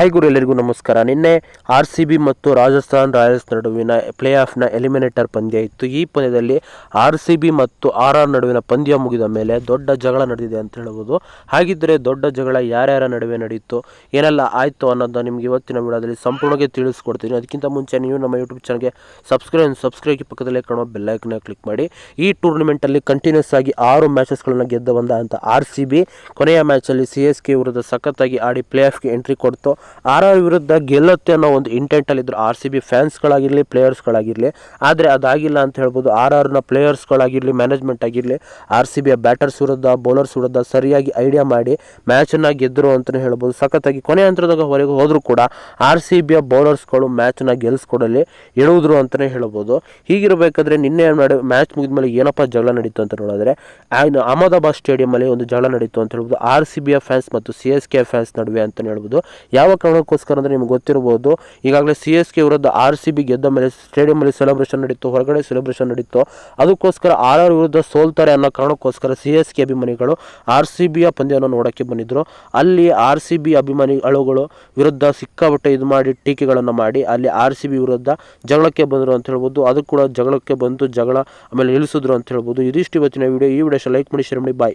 Hi ಗುರು, ಎಲ್ಲರಿಗೂ ನಮಸ್ಕಾರ. ನಿನ್ನೆ ಆರ್ ಸಿ ಬಿ ಮತ್ತು ರಾಜಸ್ಥಾನ್ ರಾಯಲ್ಸ್ ನಡುವಿನ ಪ್ಲೇ ಆಫ್ನ ಎಲಿಮಿನೇಟರ್ ಪಂದ್ಯ ಇತ್ತು. ಈ ಪಂದ್ಯದಲ್ಲಿ ಆರ್ ಸಿ ಬಿ ಮತ್ತು ಆರ್ ಆರ್ ನಡುವಿನ ಪಂದ್ಯ ಮುಗಿದ ಮೇಲೆ ದೊಡ್ಡ ಜಗಳ ನಡೆದಿದೆ ಅಂತ ಹೇಳ್ಬೋದು. ಹಾಗಿದ್ದರೆ ದೊಡ್ಡ ಜಗಳ ಯಾರ್ಯಾರ ನಡುವೆ ನಡೆಯಿತು ಏನೆಲ್ಲ ಆಯಿತು ಅನ್ನೋದು ನಿಮಗೆ ಇವತ್ತಿನ ವಿಡಿಯೋದಲ್ಲಿ ಸಂಪೂರ್ಣವಾಗಿ ತಿಳಿಸ್ಕೊಡ್ತೀನಿ. ಅದಕ್ಕಿಂತ ಮುಂಚೆ ನೀವು ನಮ್ಮ ಯೂಟ್ಯೂಬ್ ಚಾನಲ್ಗೆ ಸಬ್ಸ್ಕ್ರೈಬ್ ಸಬ್ಸ್ಕ್ರೈಬ್ ಪಕ್ಕದಲ್ಲೇ ಕಾಣುವ ಬೆಲ್ಲೈಕನ್ನ ಕ್ಲಿಕ್ ಮಾಡಿ. ಈ ಟೂರ್ನಮೆಂಟಲ್ಲಿ ಕಂಟಿನ್ಯೂಸ್ ಆಗಿ ಆರು ಮ್ಯಾಚಸ್ಗಳನ್ನು ಗೆದ್ದು ಬಂದ ಅಂತ ಆರ್ ಸಿ ಬಿ ಕೊನೆಯ ಮ್ಯಾಚಲ್ಲಿ ಸಿ ಎಸ್ ಕೆ ವಿರುದ್ಧ ಸಖತ್ತಾಗಿ ಆಡಿ ಪ್ಲೇ ಆಫ್ಗೆ ಎಂಟ್ರಿ ಕೊಡ್ತು. ಆರ್ ಆರ್ ವಿರುದ್ಧ ಗೆಲ್ಲುತ್ತೆ ಅನ್ನೋ ಒಂದು ಇಂಟೆಂಟಲ್ಲಿದ್ದರು ಆರ್ ಸಿ ಬಿ ಫ್ಯಾನ್ಸ್ಗಳಾಗಿರಲಿ ಪ್ಲೇಯರ್ಸ್ಗಳಾಗಿರಲಿ ಆದರೆ ಅದಾಗಿಲ್ಲ ಅಂತ ಹೇಳ್ಬೋದು. ಆರ್ ಆರ್ನ ಪ್ಲೇಯರ್ಸ್ಗಳಾಗಿರಲಿ ಮ್ಯಾನೇಜ್ಮೆಂಟ್ ಆಗಿರಲಿ ಆರ್ ಸಿ ಬಿಯ ಬ್ಯಾಟರ್ಸ್ ವಿರುದ್ಧ ಬೌಲರ್ಸ್ ವಿರುದ್ಧ ಸರಿಯಾಗಿ ಐಡಿಯಾ ಮಾಡಿ ಮ್ಯಾಚನ್ನು ಗೆದ್ದರು ಅಂತಲೇ ಹೇಳ್ಬೋದು. ಸಖತ್ತಾಗಿ ಕೊನೆ ಹಂತದಾಗ ಹೊರಗೆ ಹೋದರೂ ಕೂಡ ಆರ್ ಸಿ ಬಿಯ ಬೌಲರ್ಸ್ಗಳು ಮ್ಯಾಚನ್ನ ಗೆಲ್ಸ್ಕೊಡಲಿ ಎಳುವುದ್ರು ಅಂತಲೇ ಹೇಳ್ಬೋದು. ಹೀಗಿರಬೇಕಾದ್ರೆ ನಿನ್ನೆ ಮ್ಯಾಚ್ ಮುಗಿದ ಮೇಲೆ ಏನಪ್ಪ ಜಗಳ ನಡೀತು ಅಂತ ನೋಡಿದ್ರೆ ಅಹಮದಾಬಾದ್ ಸ್ಟೇಡಿಯಂ ಅಲ್ಲಿ ಒಂದು ಜಗಳ ನಡೀತು ಅಂತ ಹೇಳ್ಬೋದು. ಆರ್ ಸಿ ಬಿಯ ಫ್ಯಾನ್ಸ್ ಮತ್ತು ಸಿ ಎಸ್ ಕೆ ಫ್ಯಾನ್ಸ್ ನಡುವೆ ಅಂತಲೇ ಹೇಳ್ಬೋದು. ಯಾವ ಕಾರಣಕ್ಕೋಸ್ಕರ ಅಂದರೆ ನಿಮ್ಗೆ ಗೊತ್ತಿರ್ಬೋದು ಈಗಾಗಲೇ ಸಿ ಎಸ್ ಕೆ ವಿರುದ್ಧ ಆರ್ ಸಿ ಬಿ ಗೆದ್ದ ಮೇಲೆ ಸ್ಟೇಡಿಯಮಲ್ಲಿ ಸೆಲೆಬ್ರೇಷನ್ ನಡೀತು, ಹೊರಗಡೆ ಸೆಲೆಬ್ರೇಷನ್ ನಡೀತು. ಅದಕ್ಕೋಸ್ಕರ ಆರ್ ಆರ್ ವಿರುದ್ಧ ಸೋಲ್ತಾರೆ ಅನ್ನೋ ಕಾರಣಕ್ಕೋಸ್ಕರ ಸಿ ಎಸ್ ಕೆ ಅಭಿಮಾನಿಗಳು ಆರ್ ಸಿ ಬಿಯ ಪಂದ್ಯವನ್ನು ನೋಡೋಕ್ಕೆ ಬಂದಿದ್ದರು ಅಲ್ಲಿ ಆರ್ ಸಿ ಬಿ ಅಭಿಮಾನಿಗಳು ವಿರುದ್ಧ ಸಿಕ್ಕಾಪಟ್ಟೆ ಇದು ಮಾಡಿ, ಟೀಕೆಗಳನ್ನು ಮಾಡಿ, ಅಲ್ಲಿ ಆರ್ ಸಿ ಬಿ ವಿರುದ್ಧ ಜಗಳಕ್ಕೆ ಬಂದರು ಅಂತ ಹೇಳ್ಬೋದು. ಅದು ಕೂಡ ಜಗಳಕ್ಕೆ ಬಂದು ಜಗಳ ಆಮೇಲೆ ನಿಲ್ಲಿಸಿದ್ರು ಅಂತ ಹೇಳ್ಬೋದು. ಇದಿಷ್ಟು ಇವತ್ತಿನ ವಿಡಿಯೋ ಈ ವಿಡಿಯೋ ಲೈಕ್ ಮಾಡಿ ಶೇರ್ ಮಾಡಿ. ಬಾಯ್